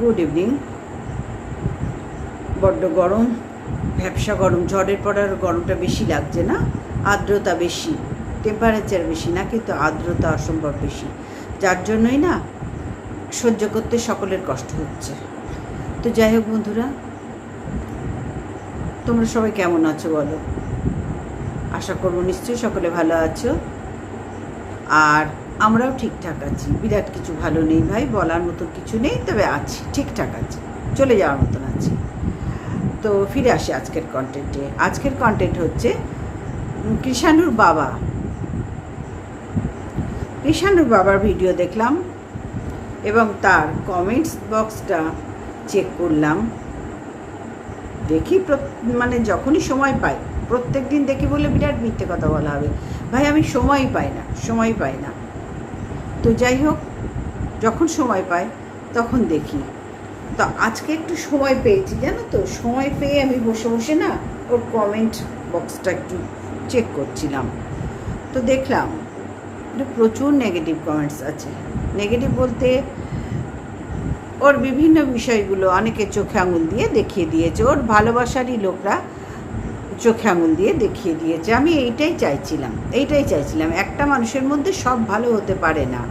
Good evening. বড্ড গরম, ভ্যাবসা গরম, ঝড়ের পর আর গরমটা বেশি লাগছে না, আর্দ্রতা বেশি টেম্পারেচার বেশি না, কিন্তু আর্দ্রতা অসম্ভব বেশি। যার জন্যই না, সহ্য করতে সকলের কষ্ট হচ্ছে। তো যাই হোক বন্ধুরা, তোমরা সবাই কেমন আছো বলো? আশা করব নিশ্চয়ই সকলে ভালো আছো। আর আমরাও ঠিকঠাক আছি। বিরাট কিছু ভালো নেই ভাই, বলার মতো কিছু নেই, তবে আছি, ঠিকঠাক আছি, চলে যাওয়ার মতন আছি। তো ফিরে আসি আজকের কন্টেন্টে আজকের কন্টেন্ট হচ্ছে কৃষাণুর বাবা। কৃষাণুর বাবার ভিডিও দেখলাম এবং তার কমেন্টস বক্সটা চেক করলাম। দেখি মানে যখনই সময় পাই প্রত্যেক দিন দেখি বলে বিরাট মিথ্যে কথা বলা হবে। ভাই, আমি সময় পাই না সময় পাই না। তো যাই হোক, যখন সময় পাই, তখন দেখি। তো আজকে একটু সময় পেয়েছি, জানো তো? সময় পেয়ে আমি বসে বসে না ওর কমেন্ট বক্সটা একটু চেক করছিলাম। তো দেখলাম এটা প্রচুর নেগেটিভ কমেন্টস আছে। নেগেটিভ বলতে ওর বিভিন্ন বিষয়গুলো অনেকে চোখে আঙুল দিয়ে দেখিয়ে দিয়েছে। ওর ভালোবাসারই লোকরা চোখে আঙুল দিয়ে দেখিয়ে দিয়েছে। আমি এইটাই চাইছিলাম এইটাই চাইছিলাম। একটা মানুষের মধ্যে সব ভালো হতে পারে না।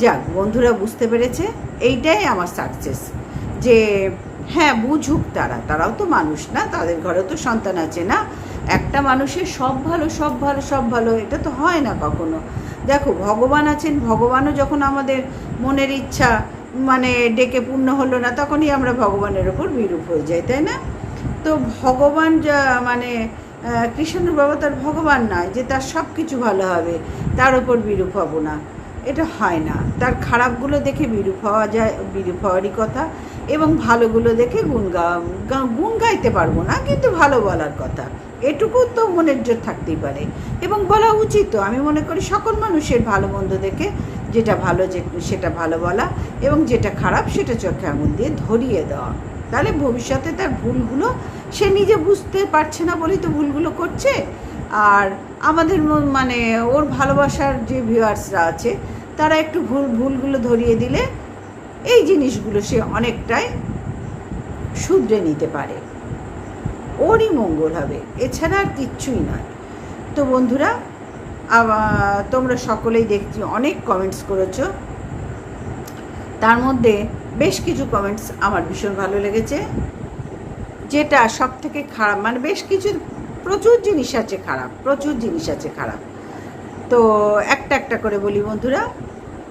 যাক, বন্ধুরা বুঝতে পেরেছে? এইটাই আমার সাকসেস যে হ্যাঁ বুঝুক তারা। তারাও তো মানুষ না, তাদের ঘরেও তো সন্তান আছে না। একটা মানুষের সব ভালো সব ভালো সব ভালো, এটা তো হয় না কখনো। দেখো, ভগবান আছেন, ভগবানও যখন আমাদের মনের ইচ্ছা মানে ডেকে পূর্ণ হলো না, তখনই আমরা ভগবানের ওপর বিরূপ হয়ে যাই, তাই না? তো ভগবান যা মানে আহ, কৃষ্ণর বাবা তার ভগবান নয় যে তার সব কিছু ভালো হবে তার ওপর বিরূপ হব না। এটা হয় না। তার খারাপগুলো দেখে বিরূপ হওয়া যায় বিরূপ হওয়ারই কথা এবং ভালোগুলো দেখে গুণ গা- গুণ গাইতে পারব না কিন্তু ভালো বলার কথা। এটুকু তো মনের জোর থাকতেই পারে। এবং বলা উচিত আমি মনে করি সকল মানুষের ভালো মন্দ দেখে যেটা ভালো যে সেটা ভালো বলা এবং যেটা খারাপ সেটা চোখে আঙুল দিয়ে ধরিয়ে দেওয়া। তাহলে ভবিষ্যতে তার ভুলগুলো সে নিজে বুঝতে পারছে না বলেই তো ভুলগুলো করছে। আর আমাদের মানে ওর ভালোবাসার যে ভিউয়ার্সরা আছে, তারা একটু ভুল, ভুলগুলো ধরিয়ে দিলে এই জিনিসগুলো সে অনেকটাই শুধরে নিতে পারে। ওরই মঙ্গল হবে, এছাড়া আর কিচ্ছুই নয়। তো বন্ধুরা তোমরা সকলেই দেখছি, অনেক কমেন্টস করেছ। তার মধ্যে বেশ কিছু কমেন্টস আমার ভীষণ ভালো লেগেছে। যেটা সব থেকে খারাপ মানে বেশ কিছু, প্রচুর জিনিস আছে খারাপ, প্রচুর জিনিস আছে খারাপ। তো একটা একটা করে বলি বন্ধুরা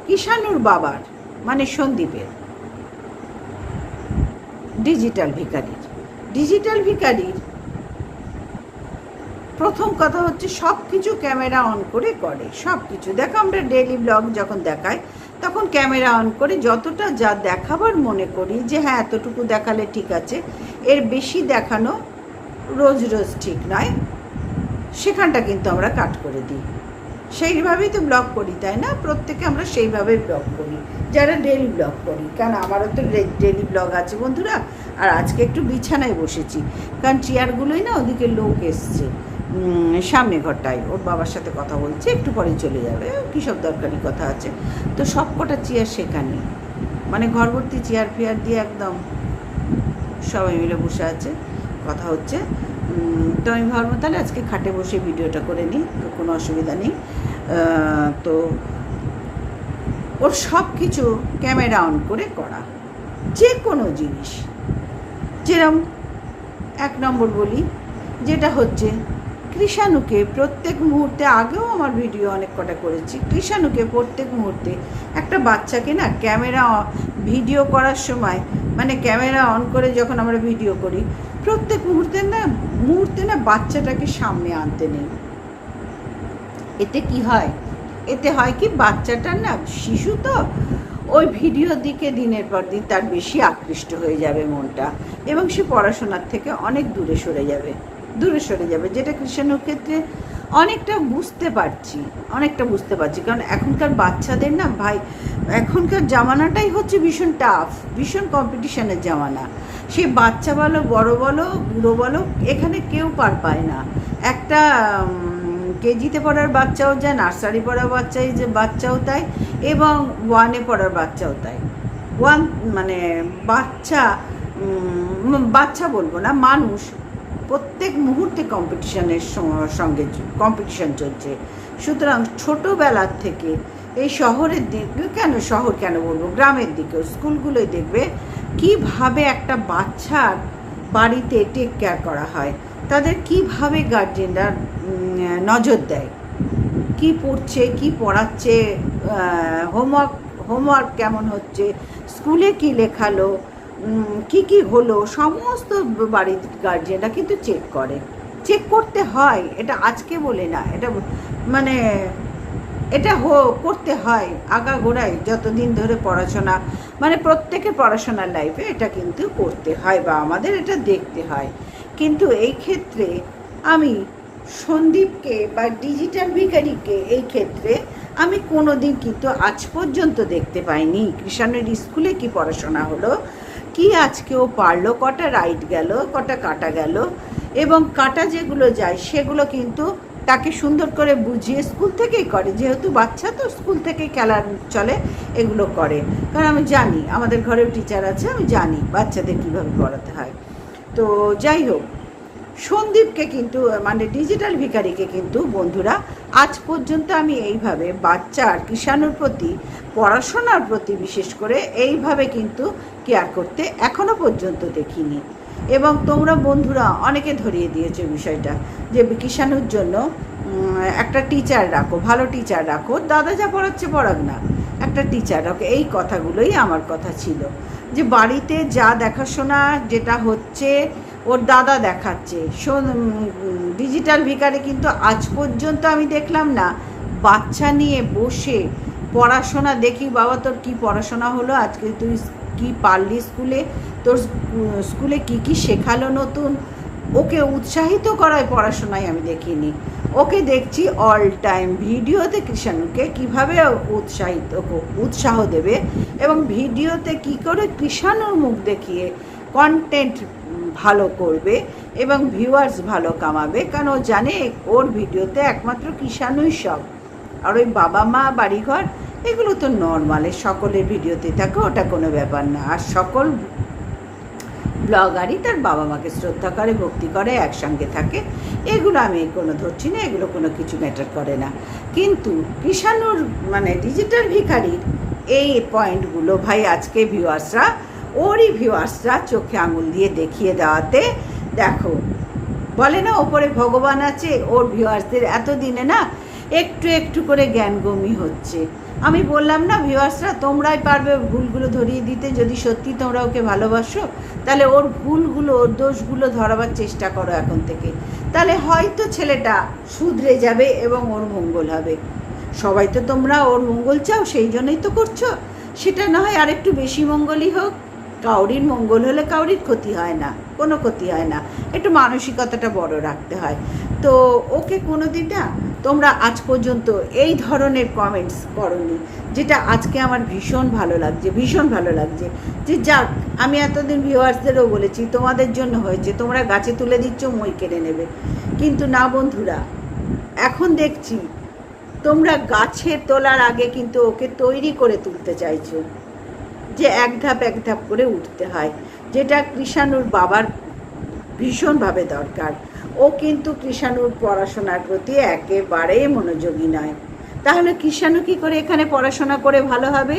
কিষানুর বাবার মানে সন্দীপের ডিজিটাল ভিকারির ডিজিটাল ভিকারির প্রথম কথা হচ্ছে সব কিছু ক্যামেরা অন করে করে সব কিছু দেখো আমরা ডেইলি ব্লগ যখন দেখাই তখন ক্যামেরা অন করে যতটা যা দেখাবার মনে করি যে হ্যাঁ এতটুকু দেখালে ঠিক আছে। এর বেশি দেখানো রোজ রোজ ঠিক নয়। সেখানটা কিন্তু আমরা কাট করে দিই। সেইভাবেই তো ব্লগ করি, তাই না? প্রত্যেকে আমরা সেইভাবেই ব্লগ করি। যারা ডেলি ব্লগ করি, কারণ আমারও তো ডেলি ব্লগ আছে বন্ধুরা। আর আজকে একটু বিছানায় বসেছি, কারণ চেয়ারগুলোই না ওদিকে লোক এসছে। সামনে ঘরটায়। ওর বাবার সাথে কথা বলছে, একটু পরে চলে যাবে। কী সব দরকারি কথা আছে। তো সব কটা চেয়ার সেখানে। মানে ঘরভর্তি চেয়ার ফেয়ার দিয়ে একদম সবাই মিলে বসে আছে, কথা হচ্ছে। তো আমি ভাবলাম তাহলে আজকে খাটে বসে ভিডিওটা করে নিই তো কোনো অসুবিধা নেই। তো ওর সব কিছু ক্যামেরা অন করে করা। যে কোনো জিনিস। যেরম এক নম্বর বলি, যেটা হচ্ছে কৃষাণুকে প্রত্যেক মুহূর্তে, আগেও আমার ভিডিও অনেক কটা করেছি, কৃষাণুকে প্রত্যেক মুহূর্তে একটা বাচ্চাকে না ক্যামেরা ভিডিও করার সময় মানে ক্যামেরা অন করে যখন আমরা ভিডিও করি, প্রত্যেক মুহূর্তে না মুহূর্তে না বাচ্চাটাকে সামনে আনতে নেই। এতে কি হয়? এতে হয় কি বাচ্চাটার না, শিশু তো ওই ভিডিওর দিকে দিনের পর দিন তার বেশি আকৃষ্ট হয়ে যাবে মনটা এবং সে পড়াশোনার থেকে অনেক দূরে সরে যাবে। দূরে সরে যাবে। যেটা কৃষ্ণের ক্ষেত্রে অনেকটা বুঝতে পারছি, অনেকটা বুঝতে পারছি। কারণ এখনকার বাচ্চাদের না ভাই, এখনকার জামানাটাই হচ্ছে ভীষণ টাফ ভীষণ কম্পিটিশনের জামানা। সে বাচ্চা বলো, বড় বলো, বুড়ো বলো, এখানে কেউ পার পায় না। একটা কেজিতে পড়ার বাচ্চাও যায়, নার্সারি পড়ার বাচ্চাই যে, বাচ্চাও তাই, এবং ওয়ানে পড়ার বাচ্চাও তাই। ওয়ান মানে বাচ্চা বাচ্চা বলব না, মানুষ প্রত্যেক মুহূর্তে কম্পিটিশনের সঙ্গে কম্পিটিশন চলছে। সুতরাং ছোটোবেলার থেকে এই শহরের দিকে কেন, শহর কেন বলব? গ্রামের দিকেও স্কুলগুলোই দেখবে কীভাবে একটা বাচ্চার বাড়িতে টেক কেয়ার করা হয়, তাদের কীভাবে গার্জেনরা নজর দেয়, কি পড়ছে, কি পড়াচ্ছে হোমওয়ার্ক হোমওয়ার্ক কেমন হচ্ছে, স্কুলে কি লেখালো কি কি হলো? সমস্ত বাড়ির গার্জেনরা কিন্তু চেক করে। চেক করতে হয়, এটা আজকে বলে না, এটা মানে এটা হো, করতে হয় আগা গোড়ায় যতদিন ধরে পড়াশোনা মানে প্রত্যেকের পড়াশোনার লাইফে এটা কিন্তু করতে হয় বা আমাদের এটা দেখতে হয়। কিন্তু এই ক্ষেত্রে আমি সন্দীপকে বা ডিজিটাল ভিখারিকে এই ক্ষেত্রে আমি কোনো দিন কিন্তু আজ পর্যন্ত দেখতে পাইনি। কৃষাণের স্কুলে কি পড়াশোনা হলো? কি আজকে ও পারল? কটা রাইট গেল? কটা কাটা গেল? এবং কাটা যেগুলো যায়, সেগুলো কিন্তু তাকে সুন্দর করে বুঝিয়ে স্কুল থেকেই করে। যেহেতু বাচ্চা, তো স্কুল থেকেই খেলার চলে, এগুলো করে। কারণ আমি জানি, আমাদের ঘরেও টিচার আছে, আমি জানি বাচ্চাদের কীভাবে পড়াতে হয়। তো যাই হোক সন্দীপকে কিন্তু মানে ডিজিটাল ভিখারিকে কিন্তু বন্ধুরা, আজ পর্যন্ত আমি এইভাবে বাচ্চার কিষাণুর প্রতি, পড়াশোনার প্রতি বিশেষ করে এইভাবে কিন্তু কেয়ার করতে এখনও পর্যন্ত দেখিনি। এবং তোমরা বন্ধুরা অনেকে ধরিয়ে দিয়েছ বিষয়টা, যে কিষাণুর জন্য একটা টিচার রাখো, ভালো টিচার রাখো, দাদা যা পড়াচ্ছে পড়াক না, একটা টিচার রাখো, এই কথাগুলোই আমার কথা ছিল। যে বাড়িতে যা দেখাশোনা যেটা হচ্ছে ওর দাদা দেখাচ্ছে। ডিজিটাল ভিকারে কিন্তু আজ পর্যন্ত আমি দেখলাম না। বাচ্চা নিয়ে বসে পড়াশোনা, দেখি বাবা তোর কি পড়াশোনা হলো, আজকে তুই কি পারলি স্কুলে? তোর স্কুলে কি কি শেখালো নতুন? ওকে উৎসাহিত করায় পড়াশোনায় আমি দেখিনি। ওকে দেখছি অল টাইম ভিডিওতে কৃষাণুকে কীভাবে উৎসাহিত উৎসাহ দেবে এবং ভিডিওতে কি করে কৃষাণুর মুখ দেখিয়ে কন্টেন্ট ভালো করবে এবং ভিউয়ার্স ভালো কামাবে। কারণ ও জানে? ওর ভিডিওতে একমাত্র কৃষাণুই সব। আর ওই বাবা মা, বাড়িঘর, এগুলো তো নর্মালে সকলের ভিডিওতে থাকে, ওটা কোনো ব্যাপার না। আর সকল ব্লগারই তার বাবা মাকে শ্রদ্ধা করে, ভক্তি করে, একসঙ্গে থাকে। এগুলো আমি কোনো ধরছি না, এগুলো কোনো কিছু ম্যাটার করে না। কিন্তু কৃষাণুর মানে ডিজিটাল ভিখারির এই পয়েন্টগুলো ভাই আজকে ভিউয়ার্সরা ওরই ভিউয়ার্সরা চোখে আঙুল দিয়ে দেখিয়ে দেওয়াতে, দেখো, বলে না ওপরে ভগবান আছে, ওর ভিউয়ার্সদের এতদিনে না একটু একটু করে জ্ঞানগমি হচ্ছে। আমি বললাম না ভিউয়ার্সরা, তোমরাই পারবে ভুলগুলো ধরিয়ে দিতে, যদি সত্যি তোমরা ওকে ভালোবাসো, তাহলে ওর ভুলগুলো, ওর দোষগুলো ধরাবার চেষ্টা করো এখন থেকে। তাহলে হয়তো ছেলেটা শুধরে যাবে এবং ওর মঙ্গল হবে। সবাই তো তোমরা ওর মঙ্গল চাও, সেই জন্যই তো করছ। সেটা না হয় আরেকটু বেশি মঙ্গলই হোক। কাউরির মঙ্গল হলে কাউরির ক্ষতি হয় না, কোনো ক্ষতি হয় না। একটু মানসিকতাটা বড় রাখতে হয়। তো ওকে কোনো দিন না, তোমরা আজ পর্যন্ত এই ধরনের কমেন্টস করনি, যেটা আজকে আমার ভীষণ ভালো লাগছে, ভীষণ ভালো লাগছে। যে যাক, আমি এতদিন ভিউয়ার্সদেরও বলেছি, তোমাদের জন্য হয়েছে, তোমরা গাছে তুলে দিচ্ছ, মই কেড়ে নেবে। কিন্তু না বন্ধুরা, এখন দেখছি, তোমরা গাছে তোলার আগে কিন্তু ওকে তৈরি করে তুলতে চাইছো। যে এক ধাপ এক ধাপ করে উঠতে হয়। যেটা কৃষাণুর বাবার ভীষণভাবে দরকার। ও কিন্তু কৃষাণুর পড়াশোনার প্রতি একেবারেই মনোযোগী নয়। তাহলে কৃষাণু কি করে এখানে পড়াশোনা করে ভালো হবে?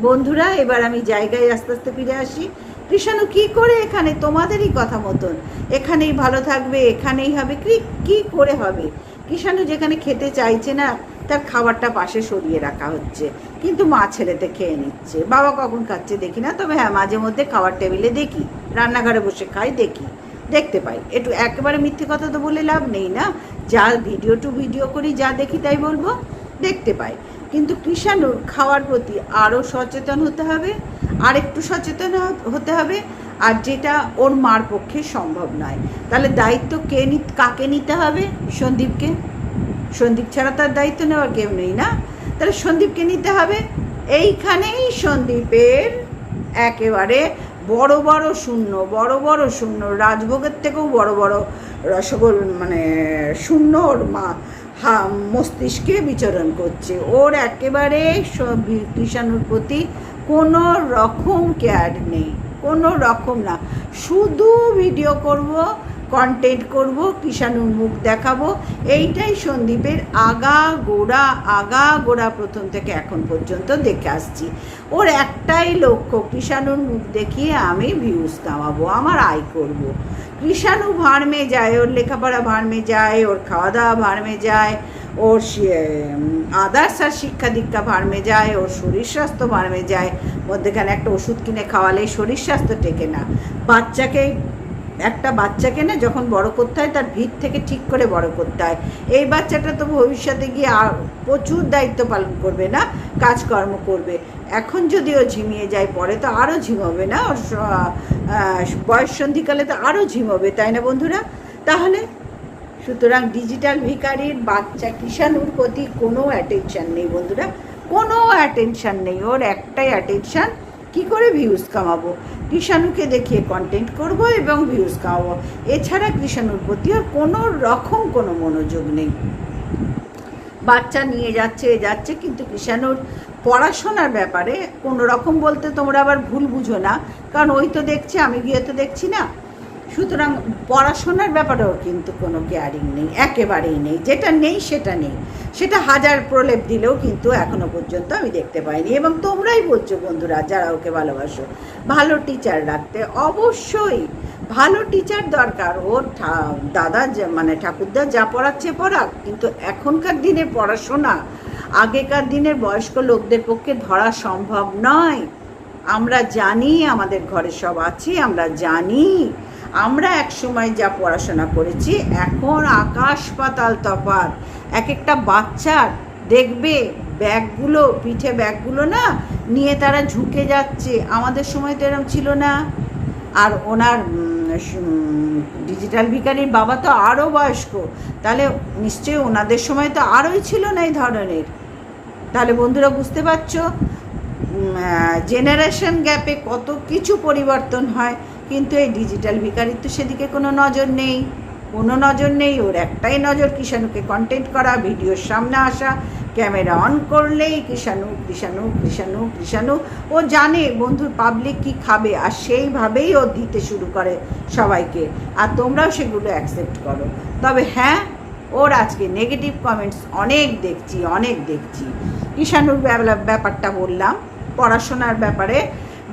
বন্ধুরা, এবার আমি জায়গায় আস্তে আস্তে ফিরে আসি। কৃষাণু কি করে এখানে? তোমাদেরই কথা মতন। এখানেই ভালো থাকবে, এখানেই হবে, কি কি করে হবে? কৃষাণু যেখানে খেতে চাইছে না তার খাবারটা পাশে সরিয়ে রাখা হচ্ছে। কিন্তু মা ছেলেতে খেয়ে নিচ্ছে। বাবা কখন খাচ্ছে দেখি না, তবে হ্যাঁ মাঝে মধ্যে খাবার টেবিলে দেখি, রান্নাঘরে বসে খাই, দেখি, দেখতে পাই। একটু একেবারে মিথ্যে কথা তো বলে লাভ নেই না? যা ভিডিও টু ভিডিও করি, যা দেখি তাই বলব, দেখতে পাই। কিন্তু কৃষাণুর খাওয়ার প্রতি আরও সচেতন হতে হবে আর একটু সচেতন হতে হবে, আর যেটা ওর মার পক্ষে সম্ভব নয়। তাহলে দায়িত্ব কে কাকে নিতে হবে? সন্দীপকে। সন্দীপ ছাড়া তার দায়িত্ব নেওয়ার কেউ নেই না। তাহলে সন্দীপকে নিতে হবে। এইখানেই সন্দীপের একেবারে বড় বড় শূন্য, বড় বড় শূন্য, রাজভোগের থেকেও বড় বড় রসগোল মানে শূন্য ওর মা, হা, মস্তিষ্কে বিচরণ করছে। ওর একেবারে কৃষাণুর প্রতি কোনো রকম কেয়ার নেই, কোনো রকম না। শুধু ভিডিও করব কন্টেন্ট করব, কিষাণুর মুখ দেখাবো। এইটাই সন্দীপের আগা গোড়া আগা গোড়া প্রথম থেকে এখন পর্যন্ত দেখে আসছি। ওর একটাই লক্ষ্য, কৃষাণুর মুখ দেখিয়ে আমি ভিউজ কামাবো আমার আয় করব। কৃষাণু ভাড়মে যায়, ওর লেখাপড়া ভাড়মে যায়, ওর খাওয়া দাওয়া ভাড়মে যায়, ওর আদার্স আর শিক্ষা দীক্ষা ভাড়মে যায়, ওর শরীর স্বাস্থ্য ভাড়মে যায়। মধ্যেখানে একটা ওষুধ কিনে খাওয়ালে শরীর স্বাস্থ্য টেকে না। বাচ্চাকে একটা বাচ্চাকে না যখন বড় করতে হয়, তার ভিত থেকে ঠিক করে বড় করতে হয়। এই বাচ্চাটা তো ভবিষ্যতে গিয়ে প্রচুর দায়িত্ব পালন করবে না, কাজকর্ম করবে। এখন যদিও ঝিমিয়ে যায়, পরে তো আরও ঝিমাবে না, ওর বয়স সন্ধিকালে তো আরও ঝিমাবে তাই না বন্ধুরা? তাহলে সুতরাং ডিজিটাল ভিকারির বাচ্চা কিষাণুর প্রতি কোনো অ্যাটেনশান নেই বন্ধুরা, কোনো অ্যাটেনশান নেই। ওর একটাই অ্যাটেনশান কি করে ভিউজ কামাবো? কৃষাণুকে দেখিয়ে কন্টেন্ট করব এবং ভিউজ খাওয়াবো। এছাড়া কৃষাণুর প্রতি আর কোনো রকম কোনো মনোযোগ নেই। বাচ্চা নিয়ে যাচ্ছে যাচ্ছে, কিন্তু কৃষাণুর পড়াশোনার ব্যাপারে কোনো রকম বলতে তোমরা আবার ভুল বুঝো না। কারণ ওই তো দেখছে, আমি গিয়ে তো দেখছি না। সুতরাং পড়াশোনার ব্যাপারেও কিন্তু কোনো কেয়ারিং নেই, একেবারেই নেই, যেটা নেই সেটা নেই। সেটা হাজার প্রলেপ দিলেও কিন্তু এখনও পর্যন্ত আমি দেখতে পাইনি এবং তোমরাই বলছো বন্ধুরা, যারা ওকে ভালোবাসো, ভালো টিচার রাখতে অবশ্যই ভালো টিচার দরকার। ওর দাদা মানে ঠাকুরদা যা পড়াচ্ছে পড়াক, কিন্তু এখনকার দিনের পড়াশোনা, আগেকার দিনের বয়স্ক লোকদের পক্ষে ধরা সম্ভব নয়। আমরা জানি আমাদের ঘরে সব আছে, আমরা জানি আমরা এক সময় যা পড়াশোনা করেছি, এখন আকাশ পাতাল তফাৎ। এক একটা বাচ্চার দেখবে ব্যাগগুলো, পিঠে ব্যাগগুলো না, নিয়ে তারা ঝুঁকে যাচ্ছে। আমাদের সময় তো এরম ছিল না। আর ওনার ডিজিটাল ভিকারির বাবা তো আরও বয়স্ক। তাহলে নিশ্চয়ই ওনাদের সময় তো আরোই ছিল না এই ধরনের। তাহলে বন্ধুরা বুঝতে পারছ? জেনারেশন গ্যাপে কত কিছু পরিবর্তন হয়। কিন্তু এই ডিজিটাল ভিকারির তো সেদিকে কোনো নজর নেই। কোনো নজর নেই, ওর একটাই নজর কিষাণুকে কন্টেন্ট করা ভিডিওর সামনে আসা ক্যামেরা অন করলেই কৃষাণু কৃষাণু কৃষাণু কৃষাণু, ও জানে বন্ধুর পাবলিক কি খাবে আর সেইভাবেই ও দিতে শুরু করে সবাইকে। আর তোমরাও সেগুলো অ্যাকসেপ্ট করো। তবে হ্যাঁ ওর আজকে নেগেটিভ কমেন্টস অনেক দেখছি অনেক দেখছি। কৃষাণুর ব্যাপারটা বললাম, পড়াশোনার ব্যাপারে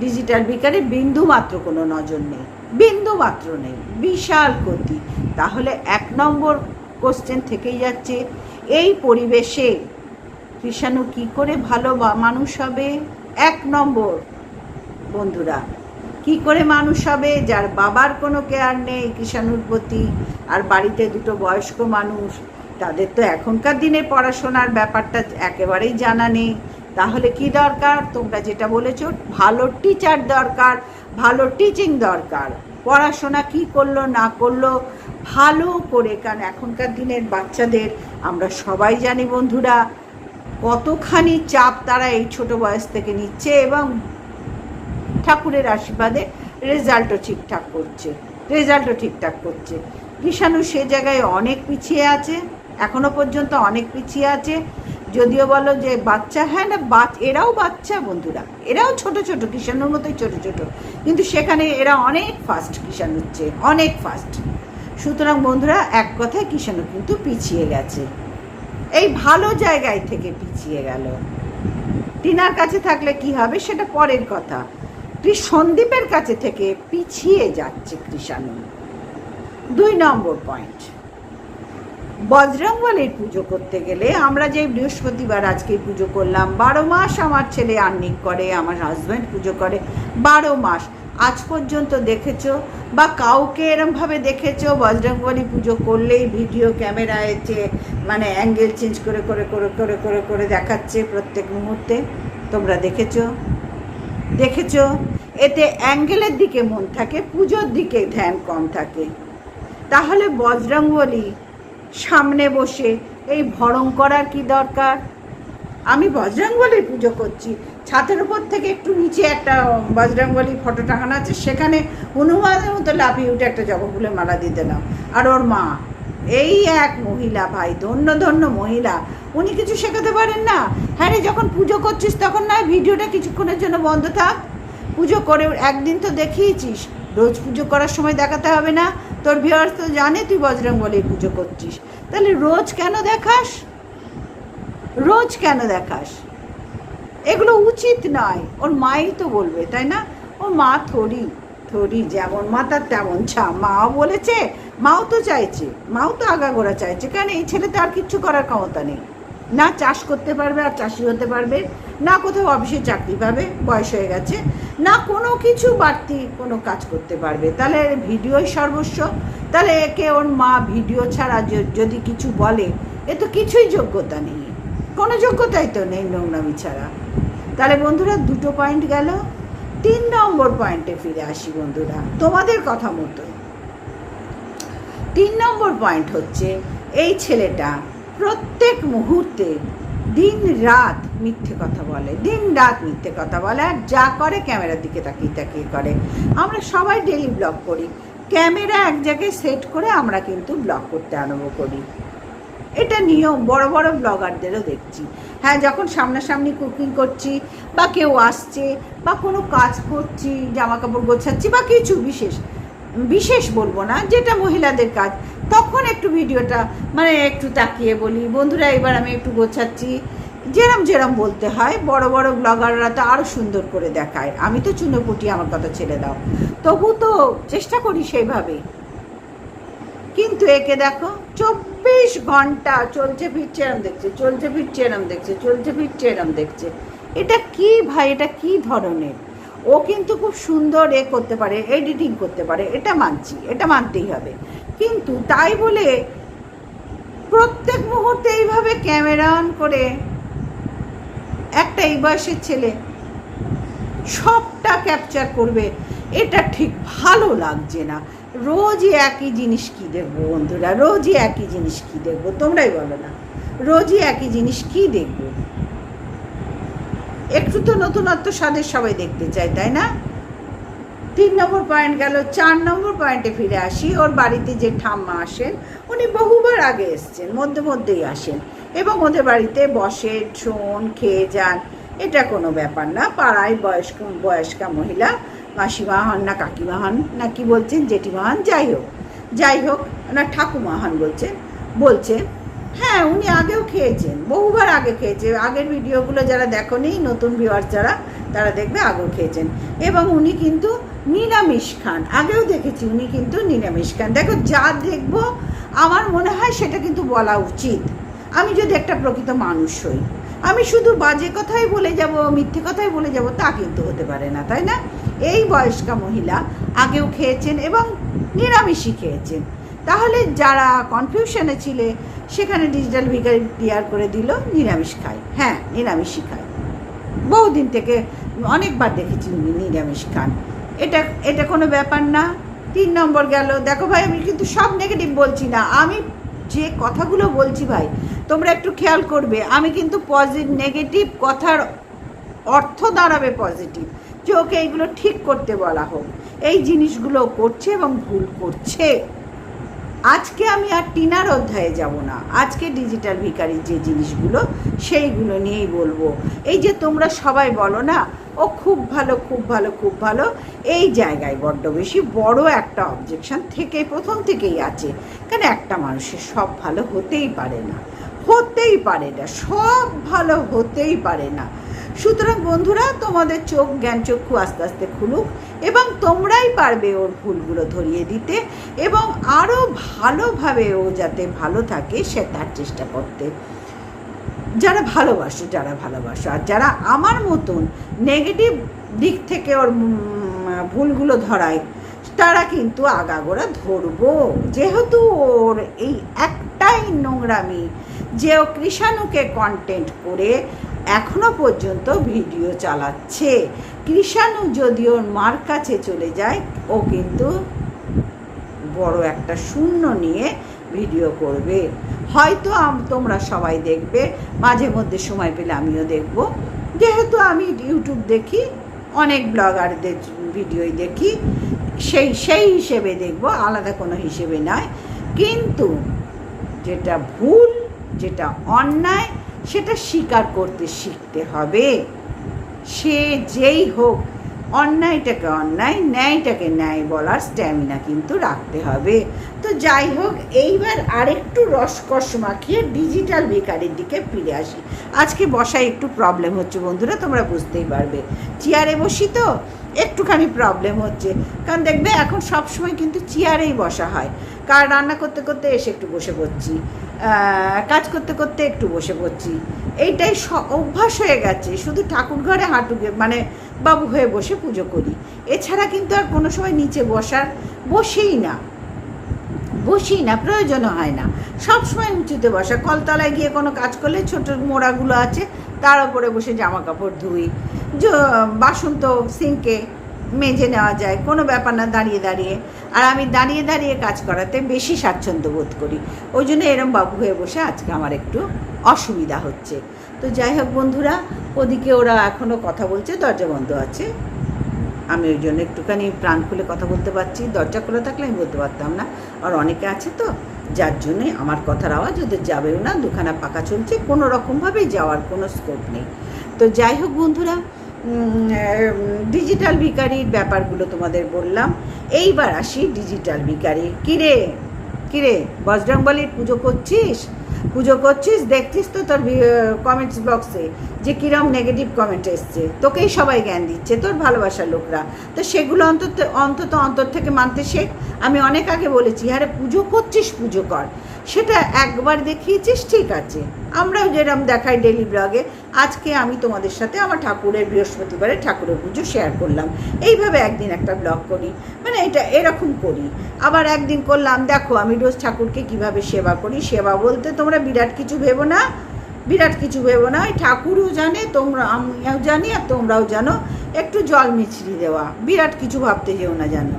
ডিজিটাল বিকারে বিন্দু মাত্র কোনো নজর নেই, বিন্দু মাত্র নেই, বিশাল ক্ষতি তাহলে এক নম্বর কোশ্চেন থেকেই যাচ্ছে, এই পরিবেশে কৃষাণু কি করে ভালো মানুষ হবে? এক নম্বর, বন্ধুরা, কি করে মানুষ হবে? যার বাবার কোনো কেয়ার নেই কৃষাণুর প্রতি, আর বাড়িতে দুটো বয়স্ক মানুষ, তাদের তো এখনকার দিনে পড়াশোনার ব্যাপারটা একেবারেই জানা নেই। তাহলে কি দরকার? তোমরা যেটা বলেছ, ভালো টিচার দরকার, ভালো টিচিং দরকার। পড়াশোনা কি করল, না করল, ভালো করে, কারণ এখনকার দিনের বাচ্চাদের, আমরা সবাই জানি বন্ধুরা, কতখানি চাপ তারা এই ছোট বয়স থেকে নিচ্ছে এবং ঠাকুরের আশীর্বাদে রেজাল্টও ঠিকঠাক করছে রেজাল্টও ঠিকঠাক করছে। কৃষাণু সে জায়গায় অনেক পিছিয়ে আছে, এখনও পর্যন্ত অনেক পিছিয়ে আছে। যদিও বলো যে বাচ্চা হ্যাঁ না এরাও বাচ্চা বন্ধুরা। এরাও ছোট ছোট, কিষাণুর মতোই ছোট ছোট। কিন্তু সেখানে এরা অনেক ফাস্ট কিষাণ হচ্ছে, অনেক ফাস্ট সুতরাং বন্ধুরা, এক কথায় কিষাণু কিন্তু পিছিয়ে গেছে। এই ভালো জায়গায় থেকে পিছিয়ে গেল। টিনার কাছে থাকলে কি হবে সেটা পরের কথা। সন্দীপের কাছে থেকে পিছিয়ে যাচ্ছে কৃষাণু দুই নম্বর পয়েন্ট বজরংবলির পুজো করতে গেলে আমরা যে বৃহস্পতিবার আজকে পুজো করলাম, বারো মাস আমার ছেলে আর্নিক করে, আমার হাজব্যান্ড পুজো করে, বারো মাস। আজ পর্যন্ত দেখেছ বা কাউকে এরমভাবে দেখেছ বজরংবলী পুজো করলেই ভিডিও ক্যামেরায় যে মানে অ্যাঙ্গেল চেঞ্জ করে করে করে করে করে করে দেখাচ্ছে প্রত্যেক মুহূর্তে? তোমরা দেখেছ? দেখেছ? এতে অ্যাঙ্গেলের দিকে মন থাকে, পুজোর দিকে ধ্যান কম থাকে। তাহলে বজরংবলী সামনে বসে, এই ভরং করার কি দরকার? আমি বজরংবলির পুজো করছি। ছাতের উপর থেকে একটু নিচে একটা বজরংবলির ফটো টাঙানো আছে, সেখানে হনুমানের মতো লাফিয়ে উঠে একটা জগফুলের মালা দিয়ে দিলাম। আর ওর মা, এই এক মহিলা ভাই, ধন্য ধন্য মহিলা, উনি কিছু শেখাতে পারেন না? হ্যাঁ রে, যখন পুজো করছিস তখন না ভিডিওটা কিছুক্ষণের জন্য বন্ধ থাক। পুজো করে, একদিন তো দেখিয়েছিস রোজ পুজো করার সময় দেখাতে হবে না। তোর ভিউয়ার্স তো জানে তুই বজরং বলেই পুজো করছিস। তাহলে রোজ কেন দেখাস? রোজ কেন দেখাস? এগুলো উচিত নয়। ওর মাই তো বলবে, তাই না? ওর মা থরি থরি যেমন মাতার তেমন, ছা, মাও বলেছে, মাও তো চাইছে, মাও তো আগাগোড়া চাইছে। কারণ এই ছেলে আর কিচ্ছু করার ক্ষমতা নেই। না চাষ করতে পারবে আর চাষি হতে পারবে, না কোথাও অফিসে চাকরি পাবে, বয়স হয়ে গেছে, না কোনো কিছু বাড়তি কোনো কাজ করতে পারবে। তাহলে ভিডিওই সর্বস্ব। তাহলে একে ওর মা ভিডিও ছাড়া যদি কিছু বলে, এ তো কিছুই যোগ্যতা নেই। কোনো যোগ্যতাই তো নেই নোংরামি ছাড়া। তাহলে বন্ধুরা, দুটো পয়েন্ট গেল। তিন নম্বর পয়েন্টে ফিরে আসি বন্ধুরা, তোমাদের কথা মতো তিন নম্বর পয়েন্ট হচ্ছে, এই ছেলেটা প্রত্যেক মুহূর্তে দিন রাত মিথ্যে কথা বলে দিন রাত মিথ্যে কথা বলে আর যা করে ক্যামেরার দিকে তাকিয়ে তাকিয়ে করে। আমরা সবাই ডেলি ব্লগ করি। ক্যামেরা এক জায়গায় সেট করে আমরা কিন্তু ব্লগ করতে আরম্ভ করি। এটা নিয়ম, বড় বড় ব্লগারদেরও দেখছি। হ্যাঁ যখন সামনাসামনি কুকিং করছি বা কেউ আসছে বা কোনো কাজ করছি জামা কাপড় গোছাচ্ছি বা কিছু বিশেষ বিশেষ বলব না, যেটা মহিলাদের কাজ তখন একটু ভিডিওটা মানে একটু তাকিয়ে বলি, বন্ধুরা, এবার আমি একটু গোছাচ্ছি। যেরম যেরম বলতে হয়, বড় বড় ব্লগাররা তো আরও সুন্দর করে দেখায়। আমি তো চুনোপুটি আমার কথা ছেড়ে দাও। তবু তো চেষ্টা করি সেইভাবে। কিন্তু একে দেখো, চব্বিশ ঘণ্টা চলছে ফিরছে এরম দেখছে, চলছে ফিরছে এরম দেখছে, চলছে ফিরছে এরম দেখছে। এটা কি ভাই, এটা কি ধরনের? ও কিন্তু খুব সুন্দর এ করতে পারে, এডিটিং করতে পারে, এটা মানছি, এটা মানতেই হবে। কিন্তু তাই বলে প্রত্যেক মুহূর্তে এইভাবে ক্যামেরা অন করে একটা এই বয়সের ছেলে সবটা ক্যাপচার করবে, এটা ঠিক ভালো লাগছে না। রোজই একই জিনিস কি দেখব বন্ধুরা? রোজই একই জিনিস কি দেখব? তোমরাই বলো না। রোজই একই জিনিস কি দেখব? একটু তো নতুনত্ব স্বাদের সবাই দেখতে চায়, তাই না? তিন নম্বর পয়েন্ট গেল, চার নম্বর পয়েন্টে ফিরে আসি। ওর বাড়িতে যে ঠাম্মা আসেন, উনি বহুবার আগে এসছেন, মধ্যে মধ্যেই আসেন। এবং ওদের বাড়িতে বসে, শোন, খেয়ে যান, এটা কোনো ব্যাপার না। পাড়ায় বয়স্ক, বয়স্কা মহিলা, মাসিমা হন না কাকিমা হন না কি বলছেন, জেঠিমা হন, যাই হোক। যাই হোক, না ঠাকুমা হন বলছেন। বলছেন হ্যাঁ উনি আগেও খেয়েছেন, বহুবার আগে খেয়েছে। আগের ভিডিওগুলো যারা দেখোনি, নতুন ভিউয়ার যারা, তারা দেখবে আগেও খেয়েছেন। এবং উনি কিন্তু নিরামিষ খান। আগেও দেখেছি উনি কিন্তু নিরামিষ খান। দেখো, যা দেখব, আমার মনে হয় সেটা কিন্তু বলা উচিত। আমি যদি একটা প্রকৃত মানুষ হই, আমি শুধু বাজে কথাই বলে যাব, মিথ্যে কথাই বলে যাব, তা কিন্তু হতে পারে না, তাই না? এই বয়স্কা মহিলা আগেও খেয়েছেন এবং নিরামিষই খেয়েছেন। তাহলে যারা কনফিউশনে ছিলে, সেখানে ডিজিটাল ভিকারি ক্লিয়ার করে দিল, নিরামিষ খায় হ্যাঁ নিরামিষই খায় বহুদিন থেকে অনেকবার দেখেছি নিরামিষ খান। এটা এটা কোনো ব্যাপার না। তিন নম্বর গেল, দেখো ভাই, আমি কিন্তু সব নেগেটিভ বলছি না। আমি যে কথাগুলো বলছি ভাই, তোমরা একটু খেয়াল করবে, আমি কিন্তু পজিটিভ নেগেটিভ কথার অর্থ দাঁড়াবে পজিটিভ যে ওকে এইগুলো ঠিক করতে বলা হোক। এই জিনিসগুলো করছে এবং ভুল করছে। আজকে আমি আর টিনার অধ্যায়ে যাব না। আজকে ডিজিটাল ভিকারির যে জিনিসগুলো, সেইগুলো নিয়েই বলব। এই যে তোমরা সবাই বলো না, ও খুব ভালো খুব ভালো খুব ভালো। এই জায়গায় বড্ড বেশি বড় একটা অবজেকশন থেকে, প্রথম থেকেই আছে। কারণ একটা মানুষের সব ভালো হতেই পারে না। হতেই পারে না, সব ভালো হতেই পারে না। সুতরাং বন্ধুরা, তোমাদের চোখ, জ্ঞান চক্ষু আস্তে আস্তে খুলুক এবং তোমরাই পারবে ওর ভুলগুলো ধরিয়ে দিতে এবং আরও ভালোভাবে ও যাতে ভালো থাকে সে তার চেষ্টা করতে। যারা ভালোবাসো যারা ভালোবাসো। আর যারা আমার মতন নেগেটিভ দিক থেকে ওর ভুলগুলো ধরায়, তারা কিন্তু আগাগোড়া ধরবো। যেহেতু ওর এই একটাই নোংরামি যে ও কৃষাণুকে কন্টেন্ট করে এখনও পর্যন্ত ভিডিও চালাচ্ছে। কৃষাণু যদি ওর মার কাছে চলে যায়, ও কিন্তু বড় একটা শূন্য নিয়ে ভিডিও করবে। হয়তো তোমরা সবাই দেখবে, মাঝে মধ্যে সময় পেলে আমিও দেখব। যেহেতু আমি ইউটিউব দেখি, অনেক ব্লগারদের ভিডিওই দেখি, সেই সেই হিসেবে দেখব, আলাদা কোনো হিসেবে নয়। কিন্তু যেটা ভুল, যেটা অন্যায় সেটা স্বীকার করতে শিখতে হবে। সে যেই হোক, অন্যায়টাকে অন্যায়, ন্যায়টাকে ন্যায় বলার স্ট্যামিনা কিন্তু রাখতে হবে। তো যাই হোক, এইবার আরেকটু রসকস মাখিয়ে ডিজিটাল বেকারির দিকে ফিরে আসি। আজকে বসায় একটু প্রবলেম হচ্ছে বন্ধুরা, তোমরা বুঝতেই পারবে। চেয়ারে বসি তো, একটুখানি প্রবলেম হচ্ছে। কারণ দেখবে এখন সব সময় কিন্তু চেয়ারেই বসা হয়। কার রান্না করতে করতে এসে একটু বসে পড়ছি কাজ করতে করতে একটু বসে পড়ছি। এইটাই অভ্যাস হয়ে গেছে। শুধু ঠাকুর ঘরে হাঁটু মানে বাবু হয়ে বসে পুজো করি। এছাড়া কিন্তু আর কোনো সময় নিচে বসার বসেই না। বসি না, প্রয়োজনও হয় না। সব সময় উঁচুতে বসা, কলতলায় গিয়ে কোনো কাজ করলে ছোট মোড়াগুলো আছে, তার উপরে বসে জামা কাপড় ধুই বাসন তো সিঙ্কে মেজে নেওয়া যায়, কোনো ব্যাপার না, দাঁড়িয়ে দাঁড়িয়ে। আর আমি দাঁড়িয়ে দাঁড়িয়ে কাজ করাতে বেশি স্বাচ্ছন্দ্য বোধ করি। ওই জন্য এরম বাবু হয়ে বসে আজকে আমার একটু অসুবিধা হচ্ছে। তো যাই হোক বন্ধুরা, ওদিকে ওরা এখনও কথা বলছে, দরজা বন্ধ আছে। আমি ওই জন্য একটুখানি প্রাণ খুলে কথা বলতে পারছি। দরজা খোলা থাকলে আমি বলতে পারতাম না। আর অনেকে আছে তো, যার জন্যে আমার কথার আওয়াজ ওদের যাবেও না, দুখানা পাকা চলছে, কোনো রকমভাবেই যাওয়ার কোনো স্কোপ নেই। তো যাই হোক বন্ধুরা ডিজিটাল ভিকারির ব্যাপারগুলো তোমাদের বললাম। এইবার আসি ডিজিটাল ভিকারি কিরে? কিরে? বজরংবলির পুজো করছিস? পুজো করছিস, দেখছিস তো তোর কমেন্টস বক্সে যে কিরম নেগেটিভ কমেন্ট এসছে। তোকেই সবাই জ্ঞান দিচ্ছে, তোর ভালোবাসার লোকরা। তো সেগুলো অন্তত অন্তত অন্তর থেকে মানতে শেখ। আমি অনেক আগে বলেছি, আরে পুজো করছিস, পুজো কর। সেটা একবার দেখিয়েছিস, ঠিক আছে। আমরাও যেরকম দেখাই ডেলি ব্লগে আজকে আমি তোমাদের সাথে আমার ঠাকুরের বৃহস্পতিবারে ঠাকুরের পুজো শেয়ার করলাম। এইভাবে একদিন একটা ব্লগ করি মানে এটা এরকম করি। আবার একদিন করলাম, দেখো আমি রোজ ঠাকুরকে কীভাবে সেবা করি, সেবা বলতে তোমরা বিরাট কিছু ভেবো না, বিরাট কিছু ভেবো না, ওই ঠাকুরও জানে, তোমরা, আমিও জানি আর তোমরাও জানো, একটু জল মিছরি দেওয়া, বিরাট কিছু ভাবতে যেও না জানো।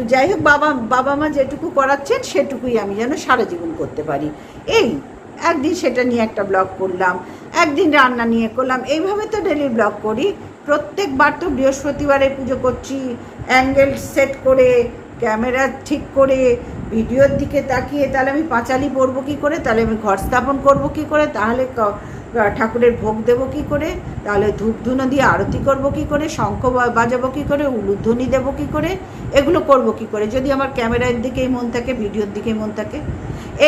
তো যাই হোক, বাবা বাবা মা যেটুকু করাচ্ছেন সেটুকুই আমি যেন সারা জীবন করতে পারি। এই, একদিন সেটা নিয়ে একটা ব্লগ করলাম, একদিন রান্না নিয়ে করলাম। এইভাবে তো ডেলি ব্লগ করি। প্রত্যেকবার তো বৃহস্পতিবারে পুজো করছি অ্যাঙ্গেল সেট করে ক্যামেরা ঠিক করে ভিডিওর দিকে তাকিয়ে, তাহলে আমি পাঁচালি পরবো কী করে? তাহলে আমি ঘর স্থাপন করব কী করে? তাহলে ঠাকুরের ভোগ দেবো কী করে? তাহলে ধূপ ধুনো দিয়ে আরতি করব কী করে? শঙ্খ বাজাবো কী করে? উলুধ্বনি দেবো কী করে? এগুলো করব কী করে? যদি আমার ক্যামেরার দিকেই মন থাকে, ভিডিওর দিকেই মন থাকে।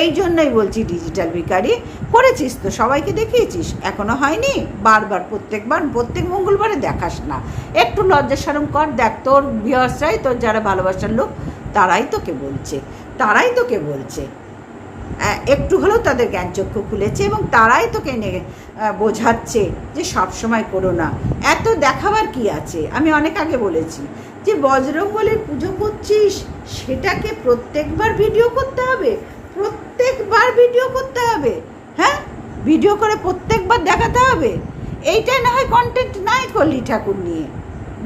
এই জন্যই বলছি ডিজিটাল ভিকারি করেছিস তো? সবাইকে দেখিয়েছিস? এখনও হয়নি? বারবার, প্রত্যেকবার, প্রত্যেক মঙ্গলবারে দেখাস না। একটু লজ্জা সরম কর, দেখ তোর ভিউয়ার্সরাই তোর যারা ভালোবাসার লোক, তারাই তোকে বলছে। তারাই তোকে বলছে। একটু হলেও তাদের জ্ঞানচক্ষু খুলেছে এবং তারাই তোকে নে আহ, বোঝাচ্ছে যে সব সময় করো না। এত দেখাবার কি আছে? আমি অনেক আগে বলেছি যে বজরংবলীর পুজো করছিস সেটাকে প্রত্যেকবার ভিডিও করতে হবে। প্রত্যেকবার ভিডিও করতে হবে। হ্যাঁ? ভিডিও করে প্রত্যেকবার দেখাতে হবে। এইটাই না হয় কন্টেন্ট নাই করলি ঠাকুর নিয়ে।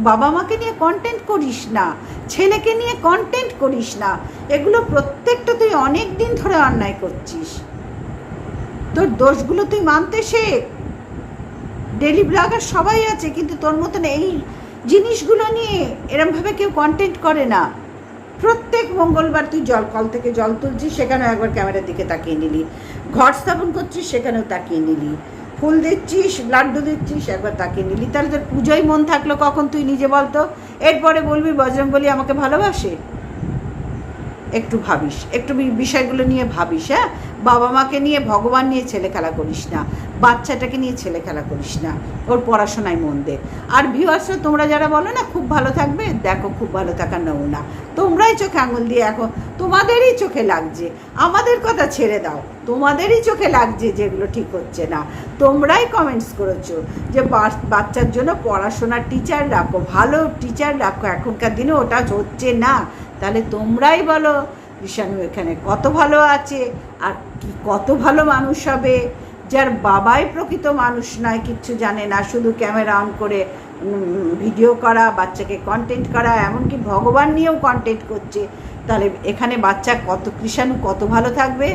বাবা মাকে নিয়ে কন্টেন্ট করিস না, ছেলেকে নিয়ে কন্টেন্ট করিস না, এগুলো প্রত্যেকটা তুই অনেক দিন ধরে অন্যায় করছিস। তোর দোষগুলো তুই মানতে শেখ। ডেলি ব্লগার সবাই আছে, কিন্তু তোর মতন এই জিনিসগুলো নিয়ে এরমভাবে কেউ কন্টেন্ট করে না। প্রত্যেক মঙ্গলবার তুই জল, কল থেকে জল তুলছিস, সেখানেও একবার ক্যামেরার দিকে তাকিয়ে নিলি। ঘর স্থাপন করছিস, সেখানেও তাকিয়ে নিলি। ফুল দিচ্ছিস, লাড্ডু দিচ্ছিস, একবার তাকে নিলি। তাহলে তোর পুজোয় মন থাকল কখন তুই নিজে বলতো? এরপরে বলবি, বজরং বলি আমাকে ভালোবাসে? একটু ভাবিস, একটু বিষয়গুলো নিয়ে ভাবিস হ্যাঁ? বাবা মাকে নিয়ে ভগবান নিয়ে ছেলে খেলা করিস না, বাচ্চাটাকে নিয়ে ছেলে খেলা করিস না, ওর পড়াশোনায় মন দে। আর ভিউয়ার্সরা তোমরা যারা বলো না, খুব ভালো থাকবে, দেখো খুব ভালো থাকার নমুনা। তোমরাই চোখে আঙুল দিয়ে এখন তোমাদেরই চোখে লাগছে। আমাদের কথা ছেড়ে দাও, তোমাদেরই চোখে লাগছে যেগুলো ঠিক হচ্ছে না। তোমরাই কমেন্টস করেছ যে বাচ্চার জন্য পড়াশোনার টিচার রাখো, ভালো টিচার রাখো, এখনকার দিনে ওটা হচ্ছে না। তাহলে তোমরাই বলো ঋষাণু এখানে কত ভালো আছে আর কি কত ভালো মানুষ হবে? যার বাবাই প্রকৃত মানুষ নয়, কিচ্ছু জানে না, শুধু ক্যামেরা অন করে ভিডিও করা, বাচ্চাকে কন্টেন্ট করা, এমনকি ভগবান নিয়েও কন্টেন্ট করছে। তাহলে এখানে বাচ্চা কত কৃষাণু কত ভালো থাকবে?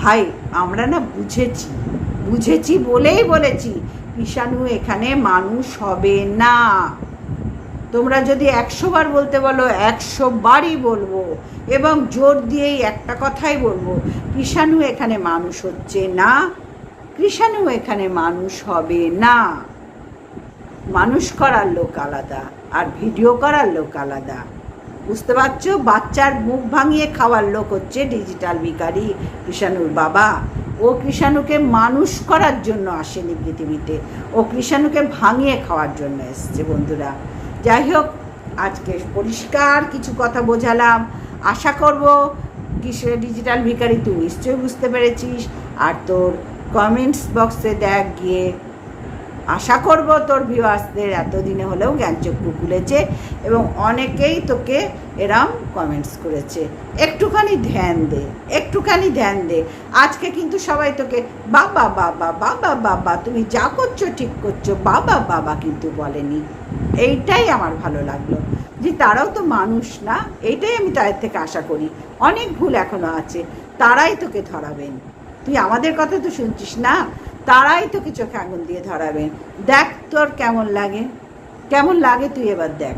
ভাই, আমরা না বুঝেছি বুঝেছি বলেই বলেছি কৃষাণু এখানে মানুষ হবে না। তোমরা যদি একশো বার বলতে বলো, একশো বারই বলব এবং জোর দিয়েই একটা কথাই বলব, কৃষাণু এখানে মানুষ হচ্ছে না, কৃষাণু এখানে মানুষ হবে না। মানুষ করার লোক আলাদা আর ভিডিও করার লোক আলাদা। বুঝতে পারছ? বাচ্চার মুখ ভাঙিয়ে খাওয়ার লোক হচ্ছে ডিজিটাল ভিকারি কৃষাণুর বাবা। ও কৃষাণুকে মানুষ করার জন্য আসেনি পৃথিবীতে। ও কৃষাণুকে ভাঙিয়ে খাওয়ার জন্য এসছে বন্ধুরা। যাই হোক, আজকে পরিষ্কার কিছু কথা বোঝালাম। আশা করব কিসে ডিজিটাল ভিকারি তুই নিশ্চয়ই বুঝতে পেরেছিস। আর তোর কমেন্টস বক্সে দেখ গিয়ে আশা করব তোর ভিউয়ার্সদের এতদিনে হলেও জ্ঞানচক্ষু খুলেছে এবং অনেকেই তোকে এরম কমেন্টস করেছে। একটুখানি ধ্যান দে, একটুখানি ধ্যান দে। আজকে কিন্তু সবাই তোকে বাবা বাবা বাবা বাবা তুমি যা করছ ঠিক করছ বাবা বাবা কিন্তু বলেনি। এইটাই আমার ভালো লাগল। যে তারাও তো মানুষ না, এইটাই আমি তাদের থেকে আশা করি। অনেক ভুল এখনও আছে, তারাই তোকে ধরাবেন। তুই আমাদের কথা তো শুনছিস না? তারাই তোকে চোখে আগুন দিয়ে ধরাবেন দেখ তোর কেমন লাগে। কেমন লাগে তুই এবার দেখ।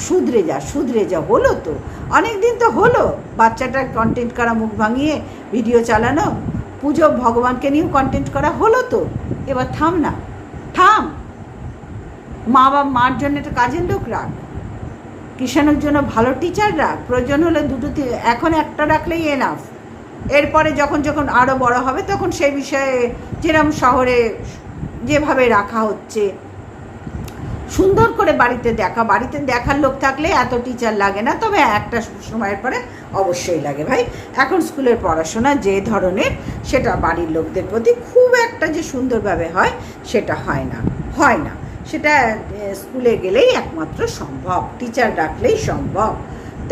শুধরে যা শুধরে যা। হলো তো। অনেক দিন তো হলো। বাচ্চাটার কন্টেন্ট করা, মুখ ভাঙিয়ে ভিডিও চালানো। পুজো ভগবানকে নিয়েও কন্টেন্ট করা হলো তো। এবার থাম না। থাম। মা বা মার জন্য একটা কাজের লোক রাখ। কিষাণের জন্য ভালো টিচার রাখ। প্রয়োজন হলে দুটো এখন একটা রাখলেই এনাফ এরপরে যখন যখন আরও বড় হবে, তখন সেই বিষয়ে যেরম শহরে যেভাবে রাখা হচ্ছে, সুন্দর করে বাড়িতে দেখা, বাড়িতে দেখার লোক থাকলে এত টিচার লাগে না, তবে একটা সময়ের পরে অবশ্যই লাগে ভাই। এখন স্কুলের পড়াশোনা যে ধরনের, সেটা বাড়ির লোকদের প্রতি খুব একটা যে সুন্দরভাবে হয়, সেটা হয় না হয় না। সেটা স্কুলে গেলেই একমাত্র সম্ভব টিচার ডাকলেই সম্ভব।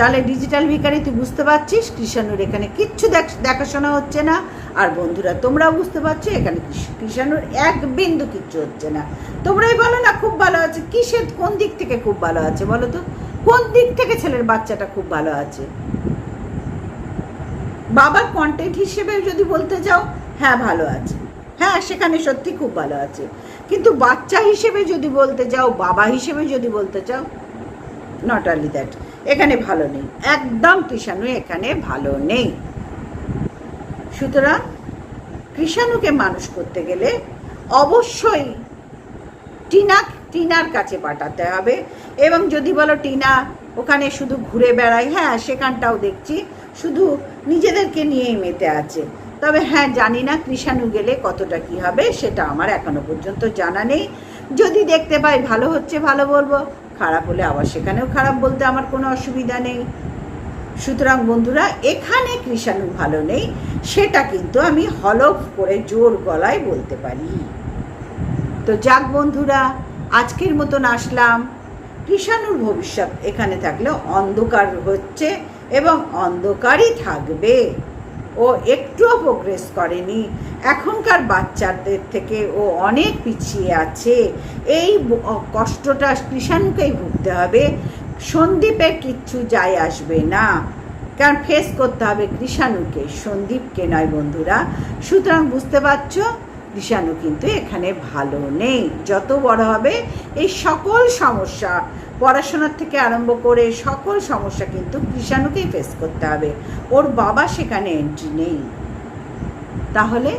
তাহলে ডিজিটাল ভিকারি তুই বুঝতে পারছিস কৃষাণুর এখানে কিচ্ছু দেখ- দেখাশোনা হচ্ছে না। আর বন্ধুরা, তোমরাও বুঝতে পারছ এখানে কৃষ- কৃষাণুর এক বিন্দু কিচ্ছু হচ্ছে না। তোমরাই বলো না খুব ভালো আছে। কিসের, কোন দিক থেকে খুব ভালো আছে বলো তো? কোন দিক থেকে ছেলের বাচ্চাটা খুব ভালো আছে? বাবার কন্টেন্ট হিসেবে যদি বলতে যাও হ্যাঁ ভালো আছে। হ্যাঁ সেখানে সত্যি খুব ভালো আছে। কিন্তু বাচ্চা হিসেবে যদি বলতে যাও বাবা হিসেবে যদি বলতে চাও নট অনলি দ্যাট এখানে ভালো নেই। একদম কৃষাণু এখানে ভালো নেই। সুতরাং কৃষাণুকে মানুষ করতে গেলে অবশ্যই টিনা, টিনার কাছে পাঠাতে হবে। এবং যদি বলো, টিনা, ওখানে শুধু ঘুরে বেড়ায় হ্যাঁ সেখানটাও দেখছি। শুধু নিজেদেরকে নিয়েই মেতে আছে। তবে হ্যাঁ জানি না কৃষাণু গেলে কতটা কি হবে, সেটা আমার এখনও পর্যন্ত জানা নেই। যদি দেখতে পাই, ভালো হচ্ছে, ভালো বলব। খারাপ হলে আবার সেখানেও খারাপ বলতে আমার কোনো অসুবিধা নেই। সুতরাং বন্ধুরা, এখানে কৃষাণু ভালো নেই, সেটা কিন্তু আমি হলফ করে জোর গলায় বলতে পারি। তো যাক বন্ধুরা, আজকের মতন আসলাম। কৃষাণুর ভবিষ্যৎ এখানে থাকলে অন্ধকার হচ্ছে এবং অন্ধকারই থাকবে। ও একটুও প্রোগ্রেস করেনি। এখনকার বাচ্চাদের থেকে ও অনেক পিছিয়ে আছে। এই কষ্টটা কৃষাণুকেই ভুগতে হবে। সন্দীপের কিচ্ছু যায় আসবে না। কারণ ফেস করতে হবে কৃষাণুকে। সন্দীপকে নয় বন্ধুরা। সুতরাং বুঝতে পারছ? কৃষাণু কিন্তু এখানে ভালো নেই। যত বড় হবে, এই সকল সমস্যা, পড়াশোনার থেকে আরম্ভ করে সকল সমস্যা কিন্তু কৃষাণুকেই ফেস করতে হবে। ওর বাবা সেখানে এন্ট্রি নেই। তাহলে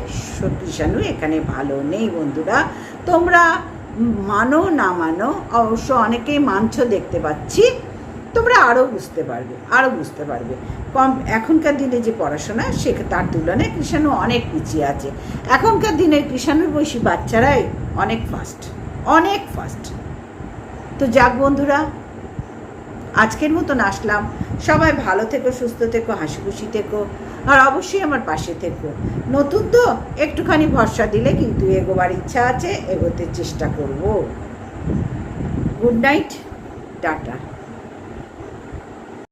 কৃষাণু এখানে ভালো নেই বন্ধুরা। তোমরা মানো না মানো, অবশ্য অনেকেই মানছো দেখতে পাচ্ছি। তোমরা আরও বুঝতে পারবে আরও বুঝতে পারবে। কম এখনকার দিনে যে পড়াশোনা, সে তার তুলনায় কৃষাণু অনেক পিছিয়ে আছে। এখনকার দিনে কৃষাণুর বয়সী বাচ্চারাই অনেক ফাস্ট অনেক ফাস্ট তো যাক বন্ধুরা, আজকের মতন আসলাম। সবাই ভালো থেকো, সুস্থ থেকো হাসি খুশি থেকো, আর অবশ্যই আমার পাশে থেকো। নতুন তো একটুখানি ভরসা দিলে কিন্তু এগোবার ইচ্ছা আছে, এগোতে চেষ্টা করব। Good night, tata.